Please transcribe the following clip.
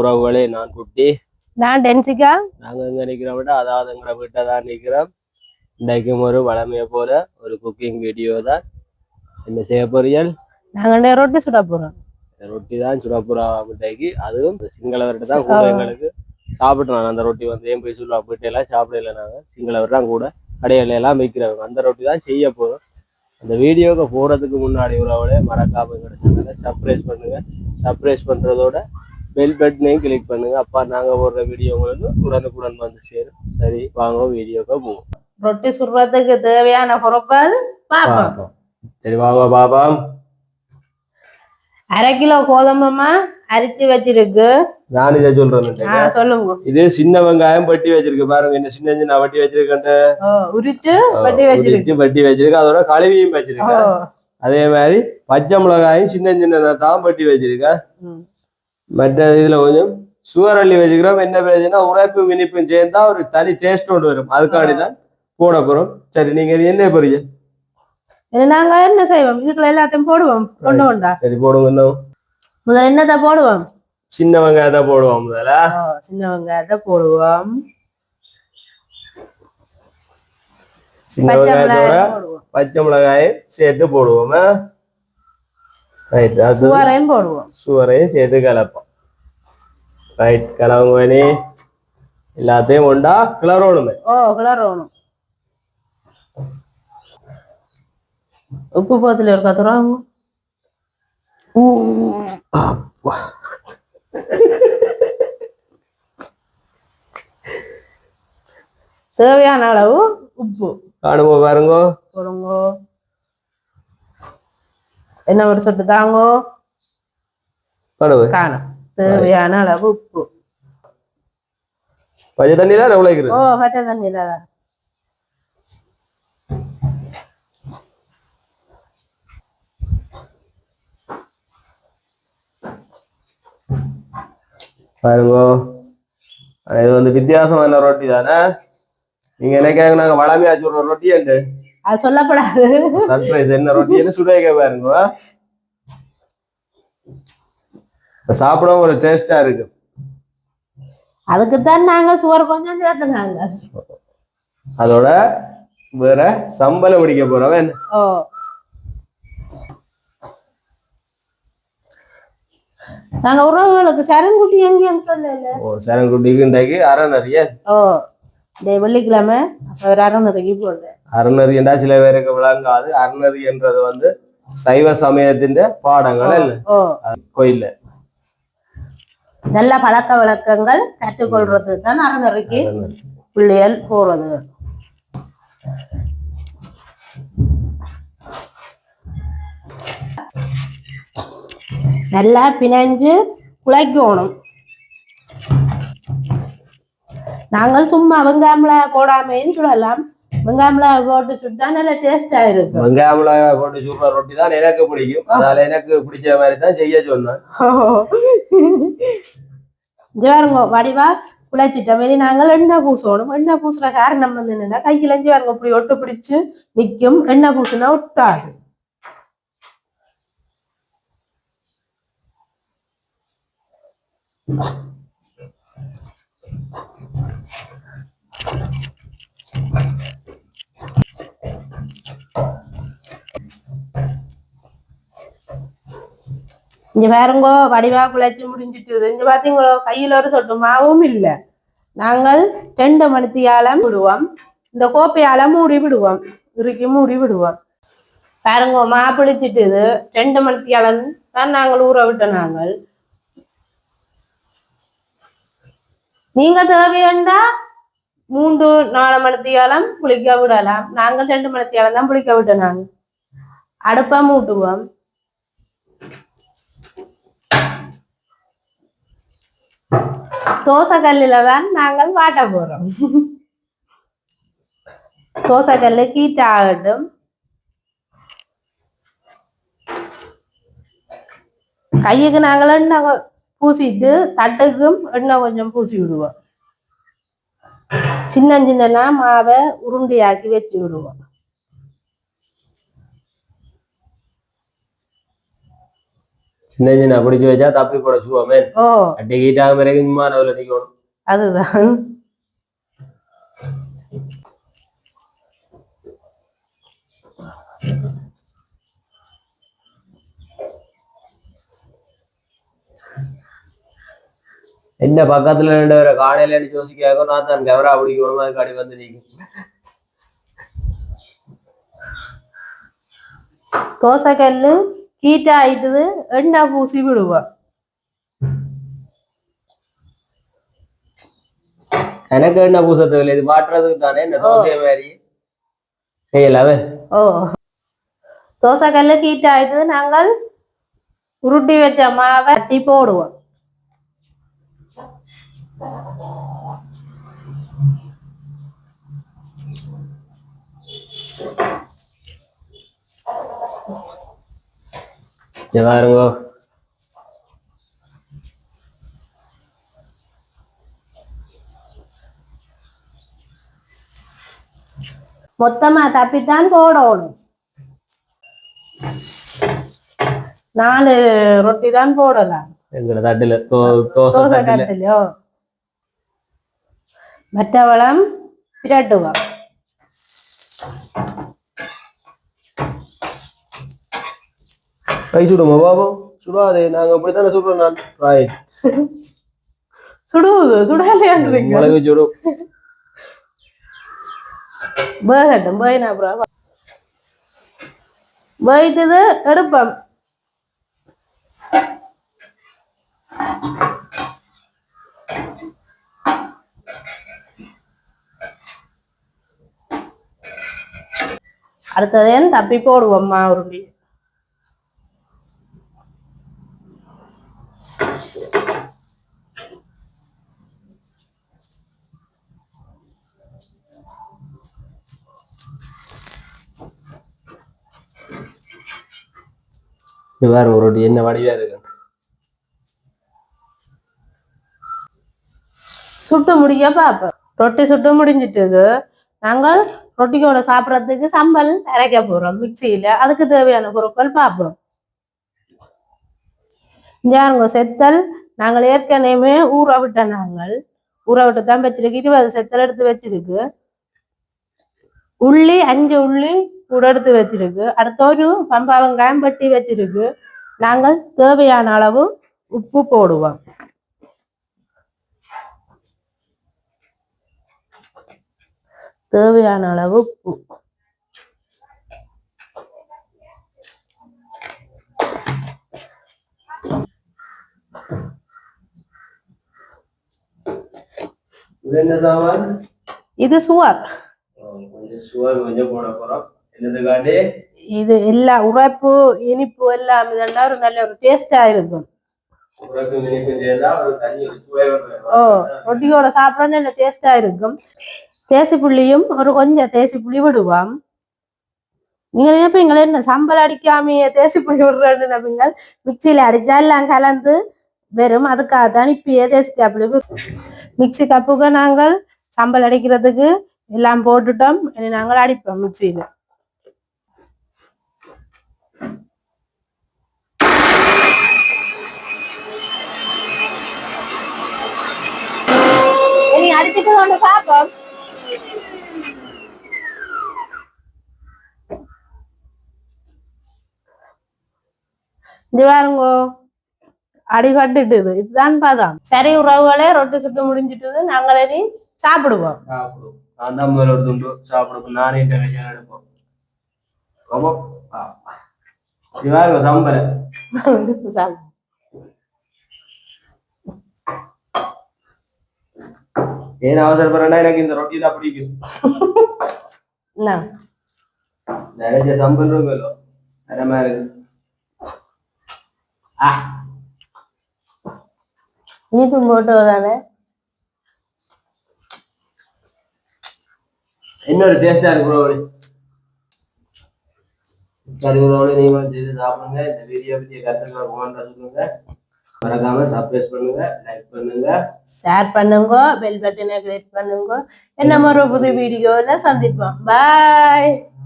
உறவுகளே நான் குட்டி. நான் டென்சிகா? நாங்க எங்க நிக்கிறோம் விட அதாவது எங்களை வீட்டை தான் நிக்கிறோம். இன்றைக்கும் ஒரு வளமையை போல ஒரு குக்கிங் வீடியோ தான். என்ன செய்ய போறீர்கள்? நாங்க ரொட்டி சுட போறோம். ரொட்டி தான் சுடப்புறா மிட்டாய்க்கு அதுவும் சிங்களவர்கிட்ட தான் கூட எங்களுக்கு சாப்பிட்டோம் அந்த ரொட்டி வந்து ஏன் போய் சொல்லுவா வீட்டையெல்லாம் சாப்பிடல நாங்க. சிங்களவர் தான் கூட கடையில எல்லாம் விற்கிறவங்க அந்த ரொட்டி தான் செய்ய போறோம். அந்த வீடியோக்கு போறதுக்கு முன்னாடி உறவுகளே மறக்காம எங்களோட சேனலை சர்ப்ரைஸ் பண்ணுங்க. சர்ப்ரைஸ் பண்றதோட பெல் பட்டனையும் கிளிக் பண்ணுங்க. அப்பா நாங்க போடுற வீடியோ உங்களுக்கு உடனுக்குடன் வந்து சேரும். சரி வாங்க வீடியோக்கு போவோம். ரொட்டி சுடுறதுக்கு தேவையான பாப்போம் பார்ப்போம். சரி வாங்க பாபா அரை கிலோ கோதுமைமா அரிச்சு வச்சிருக்கு. நான் இதை சொல்றேன் சொல்லுங்க. இது சின்ன வெங்காயம் பட்டி வச்சிருக்கு பாருங்க. என்ன சின்ன சின்ன வட்டி வச்சிருக்கேன் உரிச்சு வட்டி வச்சிருக்கு. வட்டி வச்சிருக்கு. அதோட கழுவியும் ஓ, வச்சிருக்கு அதே மாதிரி பச்சை மிளகாயும் சின்ன சின்ன தான் பட்டி வச்சிருக்கேன். மற்ற இதுல கொஞ்சம் சுவரள்ளி வச்சுக்கிறோம். என்ன பிரச்சனை உரைப்பும் இனிப்பும் சேர்ந்தா ஒரு தனி டேஸ்ட் ஒன்று வரும். அதுக்காண்டி தான் போட போறோம். சரி நீங்க இது என்ன போறீங்க? நாங்க என்ன செய்வோம்? இதுக்குள்ள எல்லாத்தையும் போடுவோம். கொண்டு கொண்டா சரி போடுங்க முதல்ல என்னத்தை போடுவோம்? சின்ன வெங்காயத்தை போடுவோம் முதல்ல. சின்ன வெங்காயத்தை போடுவோம். சின்ன பச்சை வெங்காயத்தோட மிளகாய் பச்சை மிளகாயும் சேர்த்து போடுவோம். ரைட் அது சுவரையும் போடுவோம் சுவரையும் சேர்த்து கலப்போம் ரைட் கலவங்கனி எல்லாத்தையும் ஒண்டா கிளறணுமே ஓ கிளறணும் உப்பு போத்துல இருக்கா துறாங்க தேவையான அளவு உப்பு காணுமோ பாருங்க போடுங்க என்ன ஒரு சொட்டு தாங்கோ? காணுமே. தேவையான அளவு உப்பு. பச்சை தண்ணி தான் உழைக்கிறது ஓ பச்சை தண்ணியில. பாருங்க. இது வந்து வித்தியாசமான ரொட்டி தானே? நீங்க நினைக்காங்க நாங்க வளமையா சொல்ற ரொட்டி என்று அது சொல்லப்படாது. சர்ப்ரைஸ் என்ன ரொட்டின்னு சுட வைக்க பாருங்க சாப்பிடவும் ஒரு டேஸ்டா இருக்கு. அதுக்குத்தான் நாங்க சுவர் கொஞ்சம் சேர்த்துனாங்க. அதோட வேற சம்பளம் பிடிக்க போறவன் நாங்க உறவுகளுக்கு சரண்குட்டி எங்கேன்னு சொல்லல. ஓ சரங்குட்டிக்கு இன்றைக்கு ஓ. இந்த வெள்ளிக்கிழமை ஒரு அறநூறுக்கு போடுறேன் அறநறியண்டா சில பேருக்கு விளங்காது. அறநறின்றது வந்து சைவ சமயத்தின் பாடங்கள் இல்ல கோயில்ல. நல்ல பழக்க வழக்கங்கள் கற்றுக்கொள்றது தான் அறநூறுக்கு அறநறி. பிள்ளைகள் போறது. நல்லா பிணைஞ்சு குழைக்கணும் நாங்கள் சும்மா வெங்காயம்ல போடாமையும் சுடலாம் வெங்காயம்ல போட்டு சுட்டா நல்ல டேஸ்டா இருக்கும். வெங்காயம்ல போட்டு சுடுற ரொட்டி தான் எனக்கு பிடிக்கும். அதனால எனக்கு பிடிச்ச மாதிரி தான் செய்ய சொன்னேன். பாருங்க வடிவா குழைச்சிட்ட மாதிரி நாங்கள் எண்ணெய் பூசணும். எண்ணெய் பூசுற காரணம் வந்து என்னன்னா கையில பாருங்க இப்படி ஒட்டு பிடிச்சு நிக்கும். எண்ணெய் பூசுனா ஒட்டாது. இங்க பாருங்கோ வடிவா குழைச்சு முடிஞ்சிட்டு இங்க பாத்தீங்களோ கையில ஒரு சொட்டு மாவும் இல்ல. நாங்கள் ரெண்டு மணித்தியால விடுவோம் இந்த கோப்பையால மூடி விடுவோம். இறுக்கி மூடி விடுவோம். பாருங்க மா பிடிச்சிட்டு ரெண்டு மணித்தியால தான் நாங்கள் ஊற விட்ட நாங்கள். நீங்க தேவையண்டா மூன்று நாலு மணித்தியாலம் குளிக்க விடலாம். நாங்கள் ரெண்டு மணித்தியாலம் தான் புளிக்க விட்டோம் நாங்கள். அடுப்பம் மூட்டுவோம். தோசை தான் நாங்கள் வாட்ட போறோம். தோசை கல்லு கீட் ஆகட்டும் கையுக்கு நாங்கள் எண்ணெய் பூசிட்டு தட்டுக்கும் எண்ணெய் கொஞ்சம் பூசி விடுவோம். சின்ன சின்னலாம் மாவை உருண்டையாக்கி வச்சு விடுவோம். சின்ன சின்ன பிடிச்சி வச்சா தப்பி போட சுவாமே ஓ. அட்டை கீட்டாக பிறகு நடுவில் நிற்கணும் அதுதான். என்ன பக்கத்துல ரெண்டு பேரை காணையில யோசிக்காக நான் தான் கவரா பிடிக்கணும் அடி வந்து நிற்கும் தோசைக்கல்லு ஹீட் ஆயிட்டுது எண்ணெய் பூசி விடுவோம் எனக்கு என்ன பூசத்து இல்லை இது மாட்டுறதுக்கு தானே இந்த தோசை மாதிரி செய்யலாவே ஓ தோசைக்கல்லு ஹீட் ஆயிட்டுது நாங்கள் உருட்டி வச்ச மாவை தட்டி போடுவோம் இங்க பாருங்க மொத்தமா தப்பித்தான் போடணும் நாலு ரொட்டி தான் போடலாம் எங்கட தட்டுல தோசை தோசை தட்டுல கட்டிலையோ மற்றவளம் பிரட்டுவோம் கை சுடுமா பாபம் சுடாதே நாங்க அப்படித்தானே சுடுறோம் நான். ரைட் சுடுவது சுடலையான்றீங்க மிளகு சுடும் வேகட்டும் வேயினா அப்புறம் வேயிட்டது எடுப்போம். அடுத்ததே தப்பி போடுவோம் உருண்டி. இது ஒரு என்ன வடிவா இருக்கு. சுட்டு முடிக்க பார்ப்போம் ரொட்டி சுட்டு முடிஞ்சிட்டது நாங்கள் ரொட்டியோட சாப்பிட்றதுக்கு சம்பல் அரைக்க போறோம் மிக்சியில. அதுக்கு தேவையான பொருட்கள் பார்ப்போம் இங்க செத்தல். நாங்கள் ஏற்கனவே ஊற விட்ட நாங்கள். ஊற விட்டு தான் வச்சிருக்கு. இருபது செத்தல் எடுத்து வச்சிருக்கு. உள்ளி அஞ்சு உள்ளி கூட எடுத்து வச்சிருக்கு அடுத்த ஒரு பம்பா வெங்காயம் வெட்டி வச்சிருக்கு நாங்கள் தேவையான அளவு உப்பு போடுவோம். தேவையான அளவு உப்பு. இது என்ன சாமான்? இது சுவர். கொஞ்சம் சுவர் கொஞ்சம் போட போறோம். இது எல்லா உரைப்பு இனிப்பு எல்லாம் இதெல்லாம் ஒரு நல்ல ஒரு டேஸ்டா இருக்கும். ஓ ரொட்டியோட சாப்பிட நல்ல டேஸ்டா இருக்கும். தேசி புள்ளியும் ஒரு கொஞ்சம் தேசி புளி விடுவோம். நீங்க நினைப்பீங்களே என்ன சம்பல் அடிக்காமையே தேசி புளி விடுறேன்னு நினைப்பீங்க மிக்சியில அடிச்சா எல்லாம் கலந்து வெறும் அதுக்காக தான் இப்பயே தேசி காப்புளி மிக்சி கப்புக்கு நாங்கள் சம்பல் அடிக்கிறதுக்கு எல்லாம் போட்டுட்டோம். இனி நாங்கள் அடிப்போம் மிக்சியில. அடிச்சுட்டு வந்து பார்ப்போம் இது பாருங்கோ. அடிபட்டுட்டுது இதுதான் பதம். சரி உறவுகளே ரொட்டி சுட்டு முடிஞ்சிட்டுது. நாங்கள் இனி சாப்பிடுவோம். நான் தான் முதல்ல ஒரு துண்டு சாப்பிடுவோம். நானே எடுப்போம். ரொம்ப சிவாங்க சம்பல ஏன் அவசரப்படுறேன்னா எனக்கு இந்த ரொட்டி தான் பிடிக்கும். நிறைய சம்பல் இருக்குல்ல வேற மாதிரி ஆ. இனிப்பும் போட்டு தானே இன்னொரு டேஸ்டா இருக்கு ப்ரோ சரி ப்ரோ நீங்களும் செய்து சாப்பிடுங்க. இந்த வீடியோ பற்றிய கருத்துக்களை சொல்லுங்க. மறக்காம சப்ஸ்கிரைப் பண்ணுங்க லைக் பண்ணுங்க. ஷேர் பண்ணுங்க பெல் பட்டனை கிளிக் பண்ணுங்க. என்ன ஒரு புது வீடியோல சந்திப்போம். பாய்